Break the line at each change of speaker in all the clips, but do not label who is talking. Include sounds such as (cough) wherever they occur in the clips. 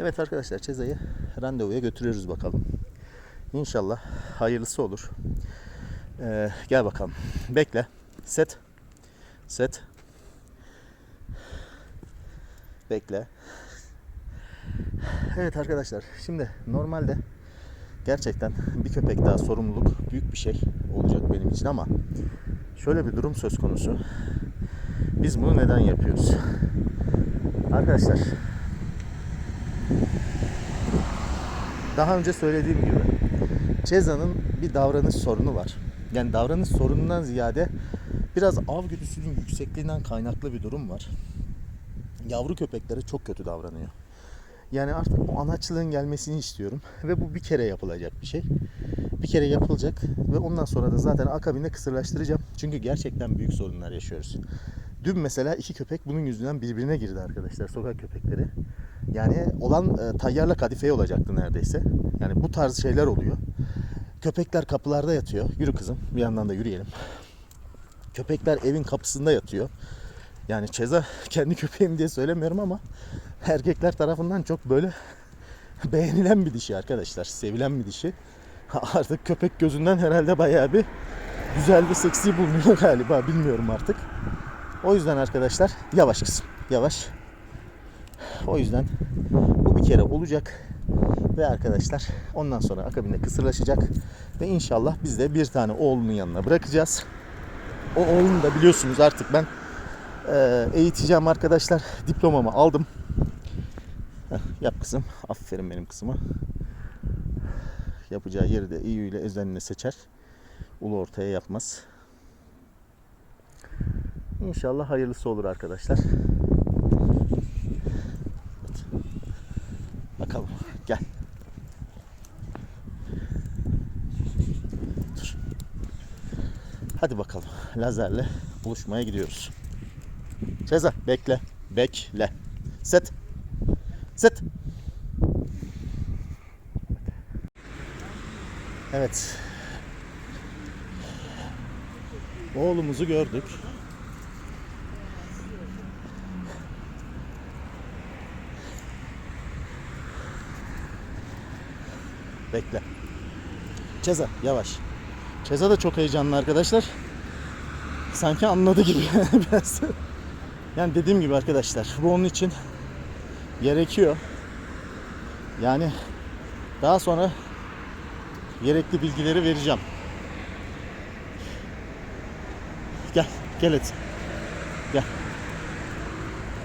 Evet arkadaşlar Ceza'yı randevuya götürüyoruz bakalım. İnşallah hayırlısı olur. Ee, gel bakalım. Bekle. Set. Set. Bekle. Evet arkadaşlar şimdi normalde gerçekten bir köpek daha sorumluluk büyük bir şey olacak benim için ama şöyle bir durum söz konusu. Biz bunu neden yapıyoruz? Arkadaşlar daha önce söylediğim gibi Ceza'nın bir davranış sorunu var. Yani davranış sorunundan ziyade biraz av güdüsünün yüksekliğinden kaynaklı bir durum var. Yavru köpeklere çok kötü davranıyor. Yani artık bu anaçlığın gelmesini istiyorum. (laughs) Ve bu bir kere yapılacak bir şey. Bir kere yapılacak ve ondan sonra da zaten akabinde kısırlaştıracağım. Çünkü gerçekten büyük sorunlar yaşıyoruz. Dün mesela iki köpek bunun yüzünden birbirine girdi arkadaşlar sokak köpekleri. Yani olan e, tayyarla kadifeye olacaktı neredeyse. Yani bu tarz şeyler oluyor. Köpekler kapılarda yatıyor. Yürü kızım bir yandan da yürüyelim. Köpekler evin kapısında yatıyor. Yani Çeza (laughs) kendi köpeğim diye söylemiyorum ama erkekler tarafından çok böyle (laughs) beğenilen bir dişi arkadaşlar. Sevilen bir dişi. (laughs) Artık köpek gözünden herhalde bayağı bir güzel bir seksi bulunuyor galiba bilmiyorum artık. O yüzden arkadaşlar yavaş kızım yavaş. O yüzden bu bir kere olacak. Ve arkadaşlar ondan sonra akabinde kısırlaşacak. Ve inşallah biz de bir tane oğlunun yanına bırakacağız. O oğlunu da biliyorsunuz artık ben e, eğiteceğim arkadaşlar. Diplomamı aldım. Heh, yap kızım. Aferin benim kızıma. Yapacağı yeri de iyi ile özenle seçer. Ulu ortaya yapmaz. İnşallah hayırlısı olur arkadaşlar. Bakalım. Gel. Dur. Hadi bakalım. Lazerle buluşmaya gidiyoruz. Ceza bekle. Bekle. Set. Set. Evet. Oğlumuzu gördük. Bekle. Ceza yavaş. Ceza da çok heyecanlı arkadaşlar. Sanki anladı gibi (laughs) biraz. Yani dediğim gibi arkadaşlar bu onun için gerekiyor. Yani daha sonra gerekli bilgileri vereceğim. Gel, gel hadi. Gel.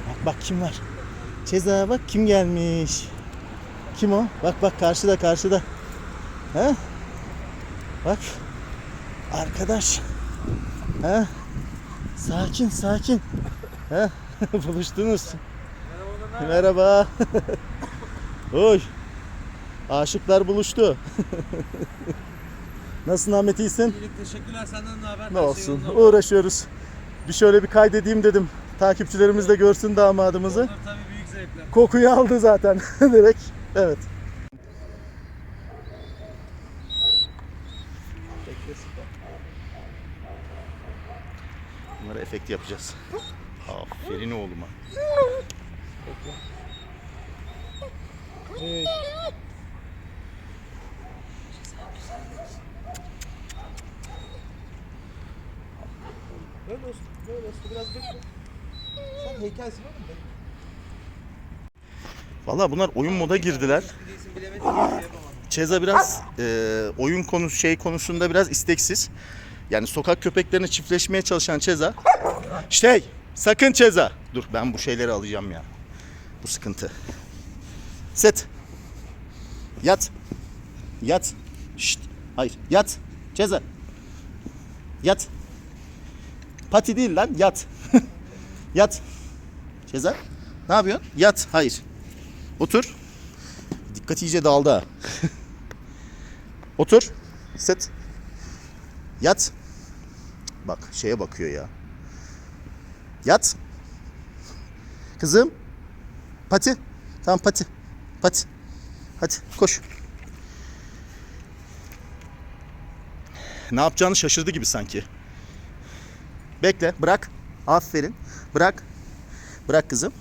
Bak bak kim var. Ceza bak kim gelmiş. Kim o? Bak bak karşıda karşıda. He? Bak. Arkadaş. He? Sakin sakin. He? (laughs) Buluştunuz. Merhaba. (laughs) Oy. Aşıklar buluştu. (laughs) Nasılsın Ahmet iyisin?
İyilik teşekkürler senden ne haber?
Ne
Her şey
olsun. Uğraşıyoruz. Bir şöyle bir kaydedeyim dedim. Takipçilerimiz de görsün damadımızı.
Olur tabii büyük zevkler.
Kokuyu aldı zaten direkt. Evet. Bunlara efekt yapacağız. Aferin oğluma.
Böyle olsun, böyle olsun. Biraz bekle. Sen heykelsin oğlum be.
Valla bunlar oyun moda girdiler. Çeza biraz e, oyun konusu şey konusunda biraz isteksiz. Yani sokak köpeklerine çiftleşmeye çalışan Çeza. Şey, sakın Çeza. Dur ben bu şeyleri alacağım ya. Bu sıkıntı. Set. Yat. Yat. Şşt. Hayır. Yat. Çeza. Yat. Pati değil lan. Yat. (laughs) Yat. Çeza. Ne yapıyorsun? Yat. Hayır. Otur. Dikkat iyice dağıldı ha. (laughs) Otur. Sit. Yat. Bak şeye bakıyor ya. Yat. Kızım. Pati. Tamam pati. Pati. Hadi koş. Ne yapacağını şaşırdı gibi sanki. Bekle. Bırak. Aferin. Bırak. Bırak kızım.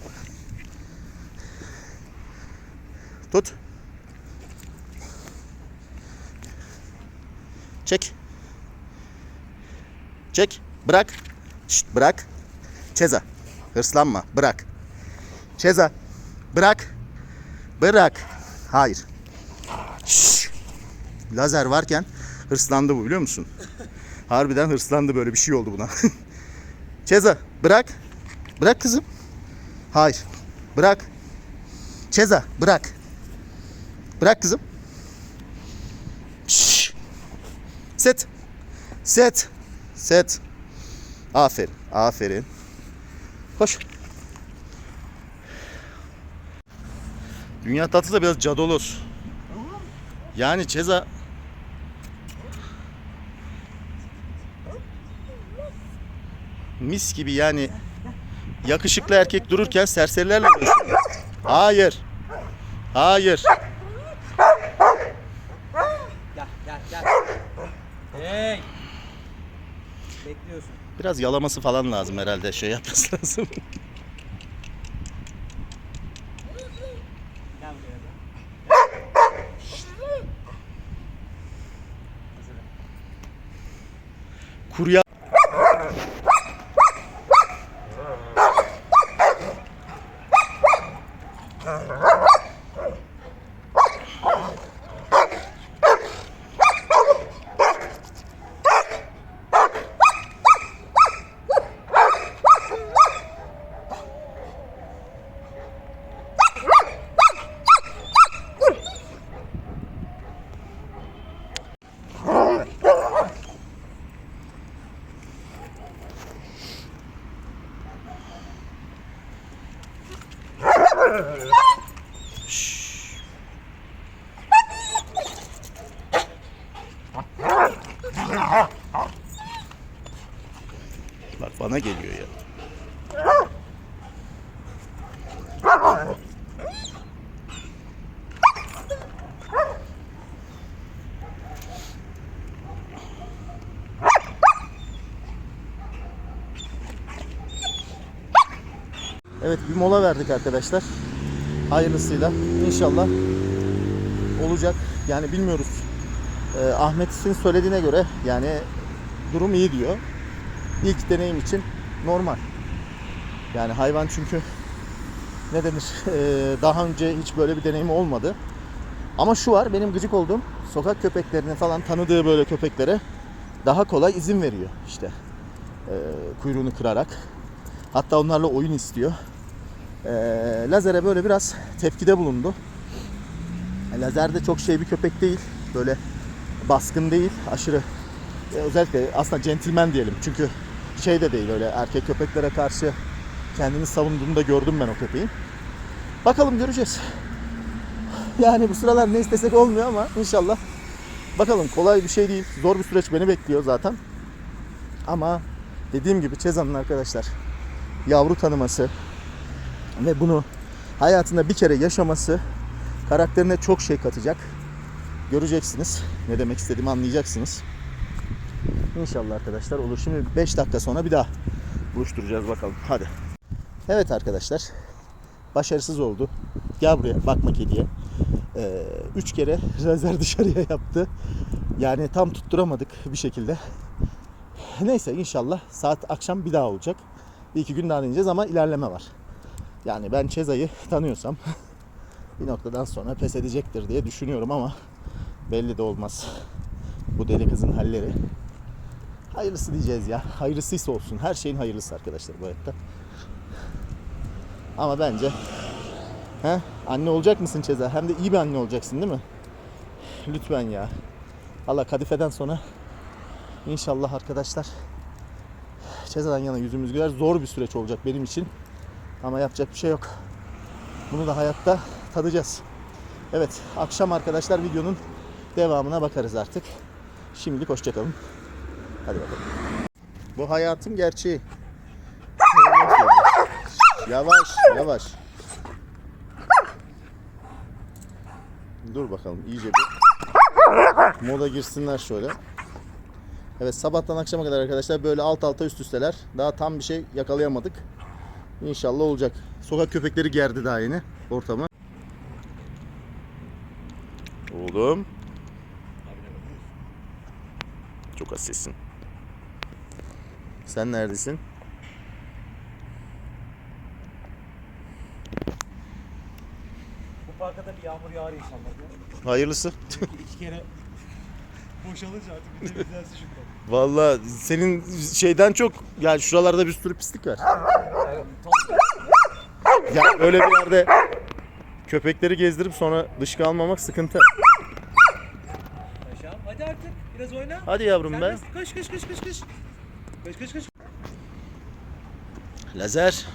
Tut. Çek. Çek. Bırak. Şşt, bırak. Çeza. Hırslanma. Bırak. Çeza. Bırak. Bırak. Hayır. Şşş. Lazer varken hırslandı bu biliyor musun? Harbiden hırslandı böyle bir şey oldu buna. (laughs) Çeza. Bırak. Bırak kızım. Hayır. Bırak. Çeza. Bırak. Bırak kızım. Şşş. Set. Set. Set. Aferin. Aferin. Koş. Dünya tatlısı da biraz cadolos. Yani Ceza mis gibi yani yakışıklı erkek dururken serserilerle. Hayır. Hayır.
Gel gel gel. Hey. Bekliyorsun.
Biraz yalaması falan lazım herhalde. Şey yapması (laughs) lazım. Kurya Bak bana geliyor ya. Evet bir mola verdik arkadaşlar. Hayırlısıyla. İnşallah olacak. Yani bilmiyoruz. Ee, Ahmet'in söylediğine göre yani durum iyi diyor. İlk deneyim için normal. Yani hayvan çünkü ne denir ee, daha önce hiç böyle bir deneyim olmadı. Ama şu var benim gıcık olduğum sokak köpeklerine falan tanıdığı böyle köpeklere daha kolay izin veriyor işte. Ee, kuyruğunu kırarak. Hatta onlarla oyun istiyor. Ee, Lazer'e böyle biraz tepkide bulundu. Lazer de çok şey bir köpek değil. Böyle baskın değil. Aşırı e, özellikle aslında centilmen diyelim. Çünkü şey de değil öyle erkek köpeklere karşı kendini savunduğunu da gördüm ben o köpeğin. Bakalım göreceğiz. Yani bu sıralar ne istesek olmuyor ama inşallah. Bakalım kolay bir şey değil. Zor bir süreç beni bekliyor zaten. Ama dediğim gibi Çezan'ın arkadaşlar yavru tanıması ve bunu hayatında bir kere yaşaması karakterine çok şey katacak. Göreceksiniz. Ne demek istediğimi anlayacaksınız. İnşallah arkadaşlar olur. Şimdi 5 dakika sonra bir daha buluşturacağız bakalım. Hadi. Evet arkadaşlar. Başarısız oldu. Gel buraya bakma kediye. Ee, üç kere (laughs) lazer dışarıya yaptı. Yani tam tutturamadık bir şekilde. Neyse inşallah saat akşam bir daha olacak. Bir iki gün daha deneyeceğiz ama ilerleme var. Yani ben Çeza'yı (laughs) tanıyorsam (laughs) bir noktadan sonra pes edecektir diye düşünüyorum ama belli de olmaz. Bu deli kızın halleri. Hayırlısı diyeceğiz ya. Hayırlısıysa olsun. Her şeyin hayırlısı arkadaşlar bu hayatta. Ama bence he, anne olacak mısın Çeza? Hem de iyi bir anne olacaksın değil mi? Lütfen ya. Allah kadifeden sonra inşallah arkadaşlar Çeza'dan yana yüzümüz güler. Zor bir süreç olacak benim için. Ama yapacak bir şey yok. Bunu da hayatta tadacağız. Evet, akşam arkadaşlar videonun devamına bakarız artık. Şimdilik hoşçakalın. Hadi bakalım. Bu hayatın gerçeği. Yavaş, yavaş. Dur bakalım iyice bir moda girsinler şöyle. Evet sabahtan akşama kadar arkadaşlar böyle alt alta üst üsteler. Daha tam bir şey yakalayamadık. İnşallah olacak. Sokak köpekleri gerdi daha yeni ortamı. Oğlum. Çok hassassin. Sen neredesin?
Bu parka da bir yağmur yağar inşallah.
Hayırlısı.
İki kere boşalınca artık bir de güzelsin şundan.
Vallahi senin şeyden çok yani şuralarda bir sürü pislik var. Ya öyle bir yerde köpekleri gezdirip sonra dışkı almamak sıkıntı.
Paşam hadi artık biraz oyna.
Hadi yavrum be.
Serbest. Koş koş koş koş koş. Koş koş koş.
Lazer.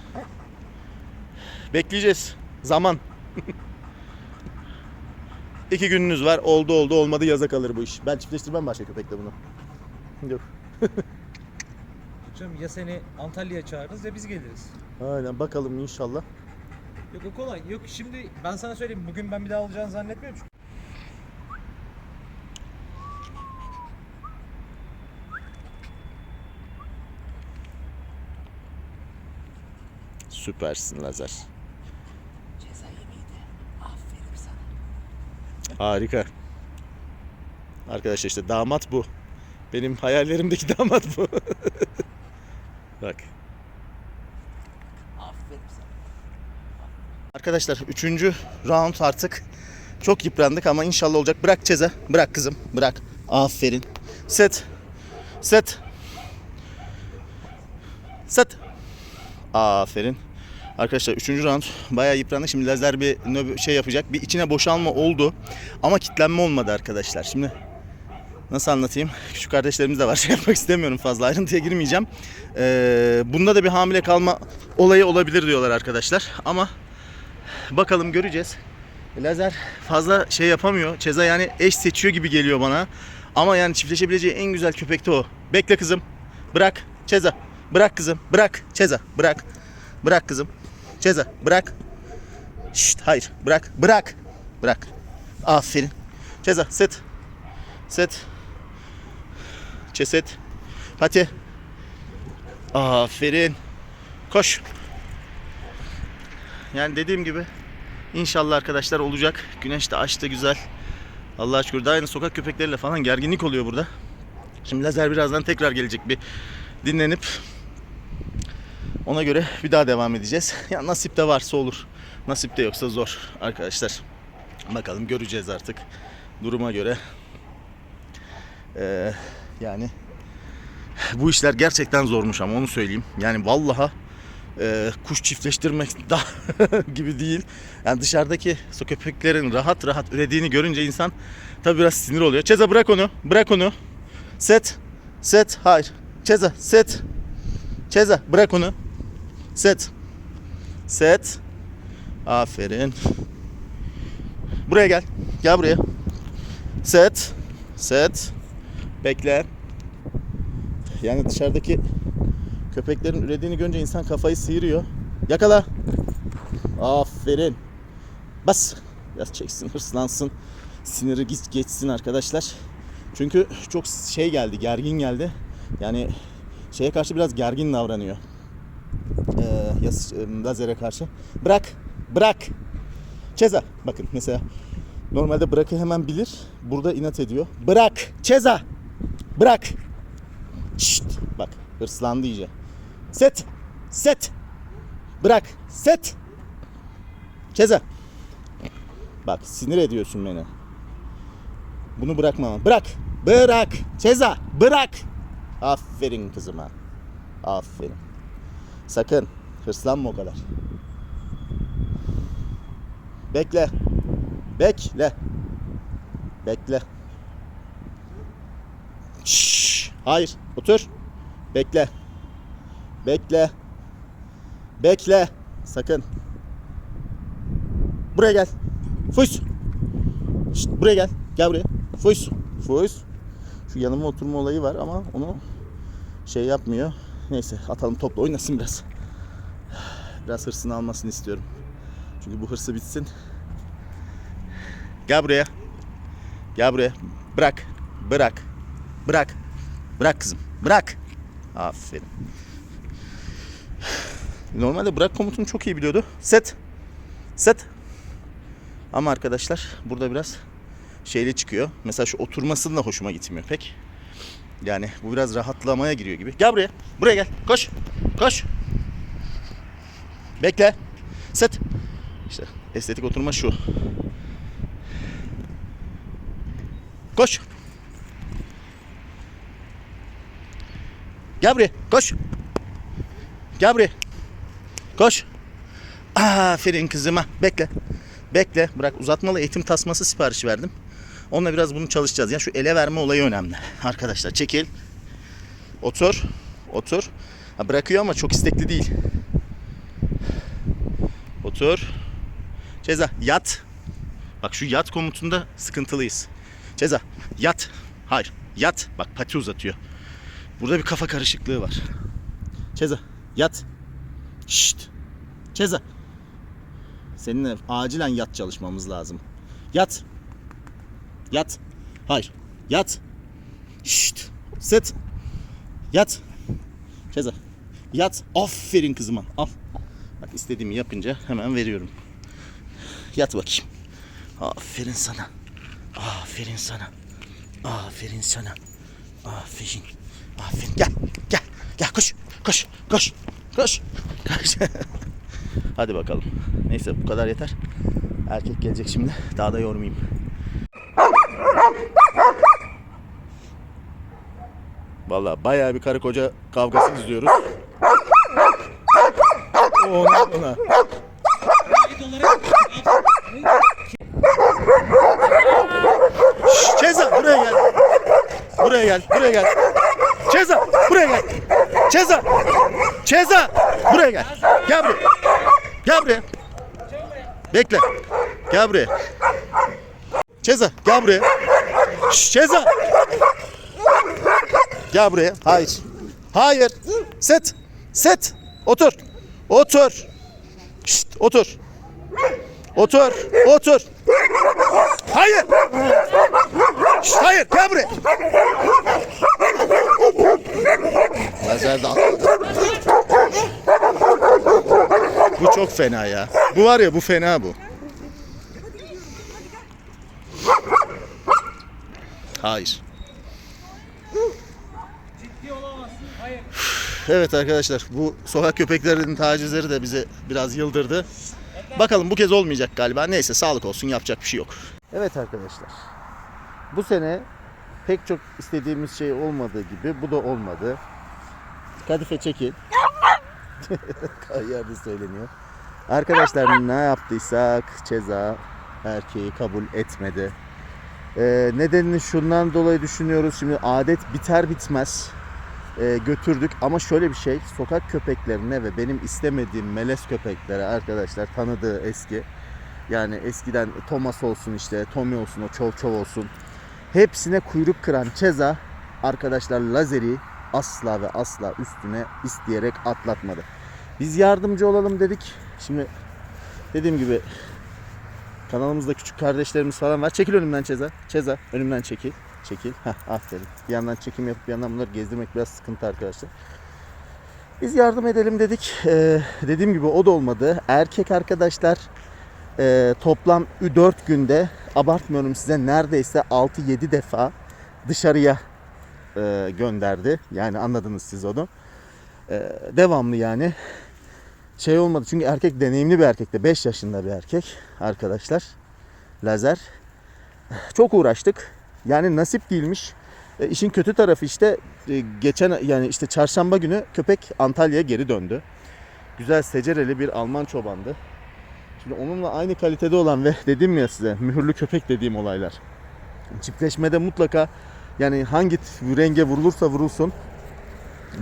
Bekleyeceğiz. Zaman. İki gününüz var. Oldu oldu olmadı yaza kalır bu iş. Ben çiftleştirmem başka köpekle bunu. Yok.
Canım ya seni Antalya'ya çağırırız ya biz geliriz.
Aynen bakalım inşallah.
Yok o kolay. Yok şimdi ben sana söyleyeyim. Bugün ben bir daha alacağını zannetmiyorum. Çünkü
Süpersin Lazer.
Ceza yemiydi. Aferin sana.
Harika. Arkadaşlar işte damat bu. Benim hayallerimdeki (laughs) damat bu. Bak.
Aferin sana.
Arkadaşlar üçüncü round artık. Çok yıprandık ama inşallah olacak. Bırak Ceza. Bırak kızım. Bırak. Aferin. Set. Set. Set. Aferin. Arkadaşlar üçüncü round bayağı yıprandık. Şimdi lazer bir şey yapacak. Bir içine boşalma oldu. Ama kitlenme olmadı arkadaşlar. Şimdi nasıl anlatayım? Küçük kardeşlerimiz de var. (laughs) Şey yapmak istemiyorum fazla. Ayrıntıya girmeyeceğim. Ee, bunda da bir hamile kalma olayı olabilir diyorlar arkadaşlar. Ama Bakalım göreceğiz. Lazer fazla şey yapamıyor. Çeza yani eş seçiyor gibi geliyor bana. Ama yani çiftleşebileceği en güzel köpek de o. Bekle kızım. Bırak. Çeza. Bırak kızım. Bırak. Çeza. Bırak. Bırak kızım. Çeza. Bırak. Şşt hayır. Bırak. Bırak. Bırak. Aferin. Çeza. Set. Set. Çeset. Hadi. Aferin. Koş. Yani dediğim gibi inşallah arkadaşlar olacak. Güneş de açtı güzel. Allah'a şükür. Daha yeni sokak köpekleriyle falan gerginlik oluyor burada. Şimdi lazer birazdan tekrar gelecek bir dinlenip ona göre bir daha devam edeceğiz. (laughs) Ya nasip de varsa olur. Nasip de yoksa zor arkadaşlar. Bakalım göreceğiz artık duruma göre. Ee, yani bu işler gerçekten zormuş ama onu söyleyeyim. Yani vallaha e, kuş çiftleştirmek (laughs) daha gibi değil. Yani dışarıdaki su köpeklerin rahat rahat ürediğini görünce insan tabi biraz sinir oluyor. Çeza bırak onu. Bırak onu. Set. Set. Hayır. Çeza. Set. Çeza. Bırak onu. Set. Set. Aferin. Buraya gel. Gel buraya. Set. Set. Bekle. Yani dışarıdaki Köpeklerin ürediğini görünce insan kafayı sıyırıyor. Yakala. Aferin. Bas. Biraz çeksin, hırslansın. Siniri geç- geçsin arkadaşlar. Çünkü çok şey geldi, gergin geldi. Yani şeye karşı biraz gergin davranıyor. Ee, yas- e, lazere karşı. Bırak. Bırak. Ceza. Bakın mesela normalde bırakı hemen bilir. Burada inat ediyor. Bırak. Ceza. Bırak. Şşt. Bak hırslandı iyice. Set. Set. Bırak. Set. Ceza. Bak sinir ediyorsun beni. Bunu bırakma. Bırak. Bırak. Ceza. Bırak. Aferin kızıma. Aferin. Sakın hırslanma o kadar. Bekle. Bekle. Bekle. Şşş. Hayır. Otur. Bekle. Bekle. Bekle. Sakın. Buraya gel. Fus. Şşt, buraya gel. Gel buraya. Fus. Fus. Şu yanıma oturma olayı var ama onu şey yapmıyor. Neyse atalım topla oynasın biraz. Biraz hırsını almasını istiyorum. Çünkü bu hırsı bitsin. Gel buraya. Gel buraya. Bırak. Bırak. Bırak. Bırak kızım. Bırak. Aferin. Normalde bırak komutunu çok iyi biliyordu. Set. Set. Ama arkadaşlar burada biraz şeyli çıkıyor. Mesela şu oturmasının da hoşuma gitmiyor pek. Yani bu biraz rahatlamaya giriyor gibi. Gel buraya. Buraya gel. Koş. Koş. Bekle. Set. İşte estetik oturma şu. Koş. Gel buraya. Koş. Gel buraya. Koş. Aferin kızıma. Bekle. Bekle. Bırak uzatmalı eğitim tasması siparişi verdim. Onunla biraz bunu çalışacağız. Ya şu ele verme olayı önemli. Arkadaşlar çekil. Otur. Otur. Ha, bırakıyor ama çok istekli değil. Otur. Ceza yat. Bak şu yat komutunda sıkıntılıyız. Ceza yat. Hayır yat. Bak pati uzatıyor. Burada bir kafa karışıklığı var. Ceza yat. Şşt. Ceza. Seninle acilen yat çalışmamız lazım. Yat. Yat. Hayır. Yat. Şşt. Sit. Yat. Ceza. Yat. Aferin kızıma. Al. Bak istediğimi yapınca hemen veriyorum. Yat bakayım. Aferin sana. Aferin sana. Aferin sana. Aferin. Aferin. Gel. Gel. Gel koş. Koş. Koş. Koş. Koş. (laughs) Hadi bakalım. Neyse bu kadar yeter. Erkek gelecek şimdi. Daha da yormayayım. Vallahi bayağı bir karı koca kavgası izliyoruz. Ona ona. Şşş, Ceza buraya gel. Buraya gel. Buraya gel. Ceza buraya gel. Ceza. Ceza buraya gel. Gel buraya. Gel buraya. Bekle. Gel buraya. Ceza gel buraya. Şşş, Ceza. Gel buraya. Hayır. Hayır. Set. Set. Otur. Otur. Şşt, otur. Otur. Otur. Hayır. Şşt, hayır. Gel buraya. Lazer de. Bu çok fena ya. Bu var ya bu fena bu. Hayır. Evet arkadaşlar bu sokak köpeklerinin tacizleri de bizi biraz yıldırdı. Bakalım bu kez olmayacak galiba. Neyse sağlık olsun yapacak bir şey yok. Evet arkadaşlar. Bu sene pek çok istediğimiz şey olmadığı gibi bu da olmadı. Kadife çekil. (laughs) Yerde söyleniyor. Arkadaşlar ne yaptıysak ceza erkeği kabul etmedi. Ee, nedenini şundan dolayı düşünüyoruz. Şimdi adet biter bitmez e, götürdük ama şöyle bir şey sokak köpeklerine ve benim istemediğim melez köpeklere arkadaşlar tanıdığı eski yani eskiden Thomas olsun işte Tommy olsun o çov çov olsun hepsine kuyruk kıran Ceza arkadaşlar lazeri asla ve asla üstüne isteyerek atlatmadı. Biz yardımcı olalım dedik. Şimdi dediğim gibi kanalımızda küçük kardeşlerimiz falan var. Çekil önümden Ceza. Ceza önümden çekil. Çekil. Heh, aferin. Bir yandan çekim yapıp bir yandan bunları gezdirmek biraz sıkıntı arkadaşlar. Biz yardım edelim dedik. Ee, dediğim gibi o da olmadı. Erkek arkadaşlar e, toplam 4 günde abartmıyorum size neredeyse 6-7 defa dışarıya e, gönderdi. Yani anladınız siz onu. E, devamlı yani. Şey olmadı çünkü erkek deneyimli bir erkekti. 5 yaşında bir erkek arkadaşlar. Lazer. Çok uğraştık. Yani nasip değilmiş. E, işin kötü tarafı işte e, geçen yani işte çarşamba günü köpek Antalya'ya geri döndü. Güzel secereli bir Alman çobandı. Şimdi onunla aynı kalitede olan ve dedim ya size mühürlü köpek dediğim olaylar. Çiftleşmede mutlaka yani hangi renge vurulursa vurulsun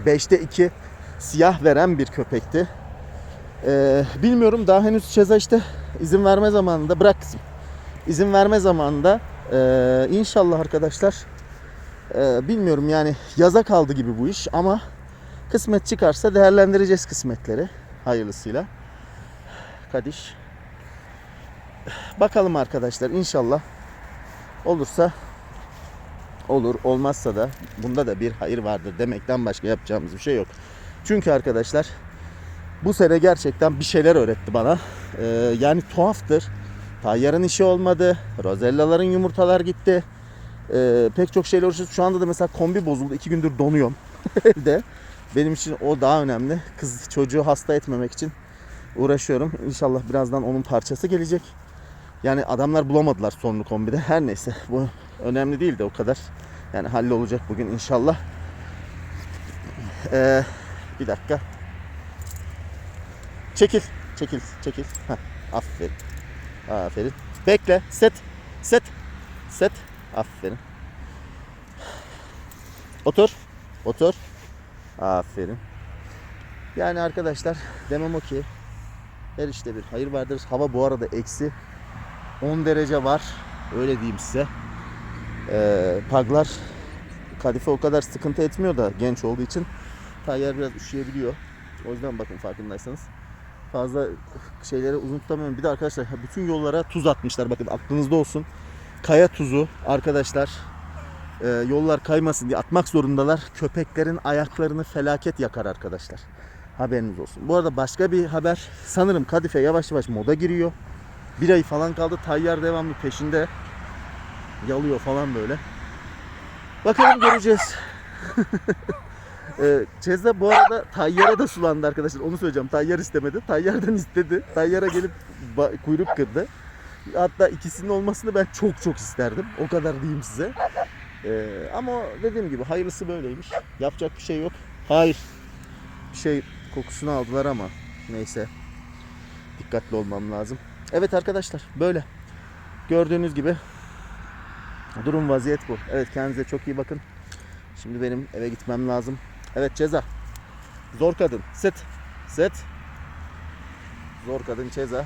5'te 2 siyah veren bir köpekti. Ee, bilmiyorum daha henüz Çeza işte izin verme zamanında bırak kızım. İzin verme zamanında ee, inşallah arkadaşlar ee, bilmiyorum yani yaza kaldı gibi bu iş ama kısmet çıkarsa değerlendireceğiz kısmetleri hayırlısıyla. Kadiş. Bakalım arkadaşlar inşallah olursa olur olmazsa da bunda da bir hayır vardır demekten başka yapacağımız bir şey yok. Çünkü arkadaşlar bu sene gerçekten bir şeyler öğretti bana. Ee, yani tuhaftır. Tayyar'ın işi olmadı. Rozellaların yumurtalar gitti. Ee, pek çok şeyle uğraşıyoruz. Şu anda da mesela kombi bozuldu. İki gündür donuyorum (laughs) evde. Benim için o daha önemli. Kız çocuğu hasta etmemek için uğraşıyorum. İnşallah birazdan onun parçası gelecek. Yani adamlar bulamadılar sonlu kombide. Her neyse bu önemli değil de o kadar. Yani hallolacak bugün inşallah. Ee, bir dakika. Çekil. Çekil. Çekil. Heh, aferin. Aferin. Bekle. Set. Set. Set. Aferin. Otur. Otur. Aferin. Yani arkadaşlar demem o ki her işte bir hayır vardır. Hava bu arada eksi 10 derece var. Öyle diyeyim size. Ee, paglar kadife o kadar sıkıntı etmiyor da genç olduğu için Tayyar biraz üşüyebiliyor. O yüzden bakın farkındaysanız fazla şeyleri uzun tutamıyorum. Bir de arkadaşlar bütün yollara tuz atmışlar. Bakın aklınızda olsun. Kaya tuzu arkadaşlar e, yollar kaymasın diye atmak zorundalar. Köpeklerin ayaklarını felaket yakar arkadaşlar. Haberiniz olsun. Bu arada başka bir haber. Sanırım Kadife yavaş yavaş moda giriyor. Bir ay falan kaldı. Tayyar devamlı peşinde. Yalıyor falan böyle. Bakalım göreceğiz. (laughs) Ee, Ceza bu arada Tayyar'a da sulandı arkadaşlar. Onu söyleyeceğim. Tayyar istemedi. Tayyar'dan istedi. Tayyar'a gelip kuyruk kırdı. Hatta ikisinin olmasını ben çok çok isterdim. O kadar diyeyim size. Ee, ama dediğim gibi hayırlısı böyleymiş. Yapacak bir şey yok. Hayır. Bir şey kokusunu aldılar ama neyse. Dikkatli olmam lazım. Evet arkadaşlar böyle. Gördüğünüz gibi durum vaziyet bu. Evet kendinize çok iyi bakın. Şimdi benim eve gitmem lazım. Evet ceza. Zor kadın. Sit. Sit. Zor kadın ceza.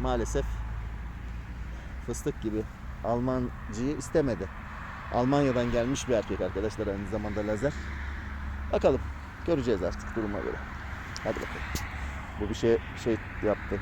Maalesef fıstık gibi Almancıyı istemedi. Almanya'dan gelmiş bir erkek arkadaşlar aynı zamanda lazer. Bakalım. Göreceğiz artık duruma göre. Hadi bakalım. Bu bir şey şey yaptı.